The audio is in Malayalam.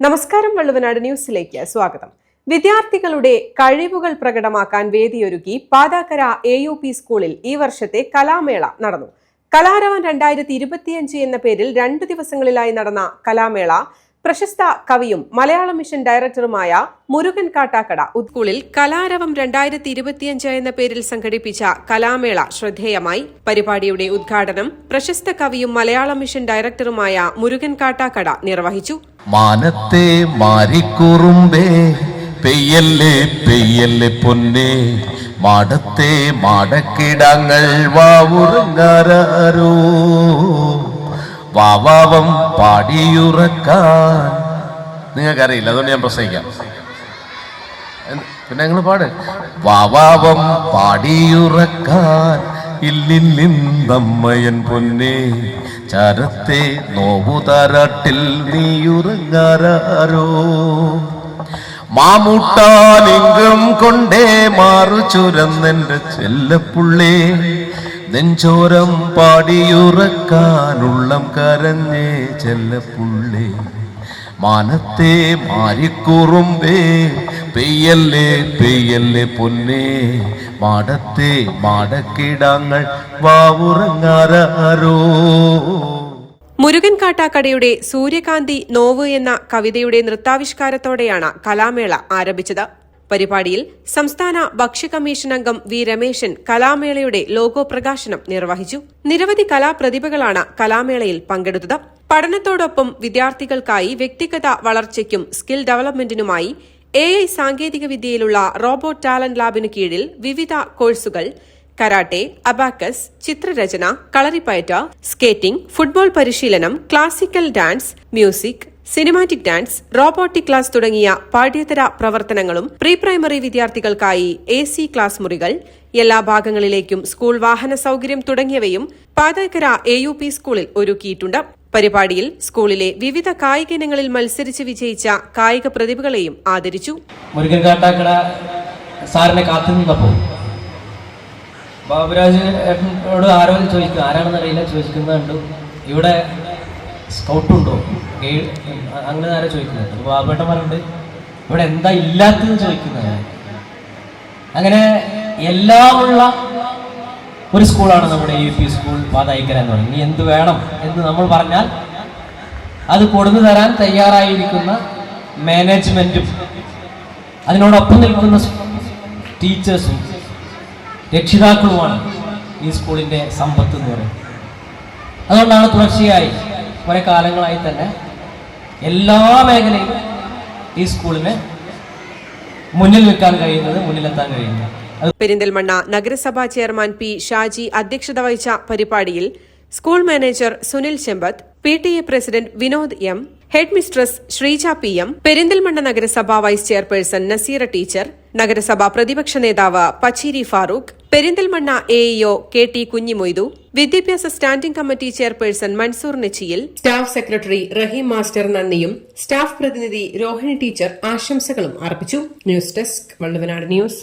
നമസ്കാരം വള്ളുവനാട് ന്യൂസിലേക്ക് സ്വാഗതം. വിദ്യാർത്ഥികളുടെ കഴിവുകൾ പ്രകടമാക്കാൻ വേദിയൊരുക്കി പാതാക്കര എ യു പി സ്കൂളിൽ ഈ വർഷത്തെ കലാമേള നടന്നു. കലാരവൻ രണ്ടായിരത്തി ഇരുപത്തിയഞ്ച് എന്ന പേരിൽ രണ്ടു ദിവസങ്ങളിലായി നടന്ന കലാമേള പ്രശസ്ത കവിയും മലയാള മിഷൻ ഡയറക്ടറുമായ മുരുകൻ കാട്ടാക്കട ഉത്കൂളിൽ കലാരവം രണ്ടായിരത്തി ഇരുപത്തിയഞ്ച് എന്ന പേരിൽ സംഘടിപ്പിച്ച കലാമേള ശ്രദ്ധേയമായി. പരിപാടിയുടെ ഉദ്ഘാടനം പ്രശസ്ത കവിയും മലയാള മിഷൻ ഡയറക്ടറുമായ മുരുകൻ കാട്ടാക്കട നിർവഹിച്ചു. മാനത്തെ പെയ്യല്ലേ പെയ്യല്ലേ പൊന്നേ. മാടത്തെ മാടക്കിടങ്ങൾ വാവുറങ്ങാരോ വാവാവം പാടിയുറക്കാൻ. നിങ്ങൾക്കറിയില്ല അതുകൊണ്ട് ഞാൻ പ്രസംഗിക്കാം. പിന്നെ നിങ്ങൾ പാട്. വാവാവം പാടിയുറക്കാൻ ഇല്ലില്ലിന്തമ്മയൻ പൊന്നെ ചരത്തെ നോവുതാരാട്ടിൽ നീയുറങ്ങാരോ മാമൂട്ടാലിംഗം കൊണ്ടേ മാറു ചുരന്നെന്റെ ചെല്ലപ്പുള്ളേ നെഞ്ചോരം പാടിയുറക്കാനുള്ളം കരഞ്ഞേ ചെല്ലപ്പുള്ളേ മാനത്തെ മാരിക്കുറുമ്പേ പെയ്യല്ലേ പെയ്യല്ലേ പൊന്നേ. മാടത്തെ മാടക്കിടാങ്ങൾ വാവുറങ്ങാരോ മുരുകൻ കാട്ടാക്കടയുടെ സൂര്യകാന്തി നോവ് എന്ന കവിതയുടെ നൃത്താവിഷ്കാരത്തോടെയാണ് കലാമേള ആരംഭിച്ചത്. പരിപാടിയിൽ സംസ്ഥാന ഭക്ഷ്യ കമ്മീഷൻ അംഗം വി രമേശൻ കലാമേളയുടെ ലോഗോ പ്രകാശനം നിർവഹിച്ചു. നിരവധി കലാപ്രതിഭകളാണ് കലാമേളയിൽ പങ്കെടുത്തത്. പഠനത്തോടൊപ്പം വിദ്യാർത്ഥികൾക്കായി വ്യക്തിഗത വളർച്ചയ്ക്കും സ്കിൽ ഡെവലപ്മെന്റിനുമായി എ ഐ സാങ്കേതികവിദ്യയിലുള്ള റോബോട്ട് ടാലന്റ് ലാബിനു കീഴിൽ വിവിധ കോഴ്സുകൾ കരാട്ടെ അബാക്കസ് ചിത്രരചന കളറിപ്പയറ്റ സ്കേറ്റിംഗ് ഫുട്ബോൾ പരിശീലനം classical dance music cinematic dance robotic class തുടങ്ങിയ പാഠ്യേതര പ്രവർത്തനങ്ങളും പ്രീ പ്രൈമറി വിദ്യാർത്ഥികൾക്കായി എ സി ക്ലാസ് മുറികൾ എല്ലാ ഭാഗങ്ങളിലേക്കും സ്കൂൾ വാഹന സൗകര്യം തുടങ്ങിയവയും പാതക്കര എ യു പി സ്കൂളിൽ ഒരുക്കിയിട്ടുണ്ട്. പരിപാടിയിൽ സ്കൂളിലെ വിവിധ കായിക ഇനങ്ങളിൽ മത്സരിച്ച് വിജയിച്ച കായിക പ്രതിഭകളെയും ആദരിച്ചു. സാറിനെ കാത്തു ബാബുരാജ് ഏട്ടനോട് ആരോ ചോദിക്കും ആരാണെന്നറിയില്ല ചോദിക്കുന്നത് കണ്ടു. ഇവിടെ സ്കൗട്ടുണ്ടോ? ഗൈഡ് അങ്ങനെ ആരാ ചോദിക്കുന്നത്? അപ്പോൾ ബാബേട്ടൻ ഇവിടെ എന്താ ഇല്ലാത്തതെന്ന് ചോദിക്കുന്നത്? അങ്ങനെ എല്ലാമുള്ള ഒരു സ്കൂളാണ് നമ്മുടെ യു പി സ്കൂൾ പാതായിക്കര എന്ന് പറയുന്നത്. ഇനി എന്ത് വേണം എന്ന് നമ്മൾ പറഞ്ഞാൽ അത് കൊടുന്നു തരാൻ തയ്യാറായിരിക്കുന്ന മാനേജ്മെന്റും അതിനോടൊപ്പം നിൽക്കുന്ന ടീച്ചേഴ്സും രക്ഷിതാക്കളുമാണ് ഈ സ്കൂളിന്റെ സമ്പത്ത് എന്ന് പറയുന്നത്. അതുകൊണ്ടാണ് തുടർച്ചയായി കുറേ കാലങ്ങളായി തന്നെ എല്ലാ മേഖലയും ഈ സ്കൂളിന് മുന്നിൽ നിൽക്കാൻ കഴിയുന്നത് മുന്നിലെത്താൻ കഴിയുന്നത് പെരിന്തൽമണ്ണ നഗരസഭാ ചെയർമാൻ പി ഷാജി അധ്യക്ഷത വഹിച്ച പരിപാടിയിൽ school manager Sunil Chembath P T A president Vinod M head mistress Sreeja P M Perinthalmanna നഗരസഭാ വൈസ് ചെയർപേഴ്സൺ നസീറ ടീച്ചർ നഗരസഭാ പ്രതിപക്ഷ നേതാവ് Pacheeri Farooq Perinthalmanna AEO EO K T Kunhimoidu വിദ്യാഭ്യാസ standing committee chairperson Mansoor Nechiyil staff secretary Rahim master നന്ദിയും സ്റ്റാഫ് പ്രതിനിധി രോഹിണി ടീച്ചർ ആശംസകളും അർപ്പിച്ചു. News desk Valluvanad news.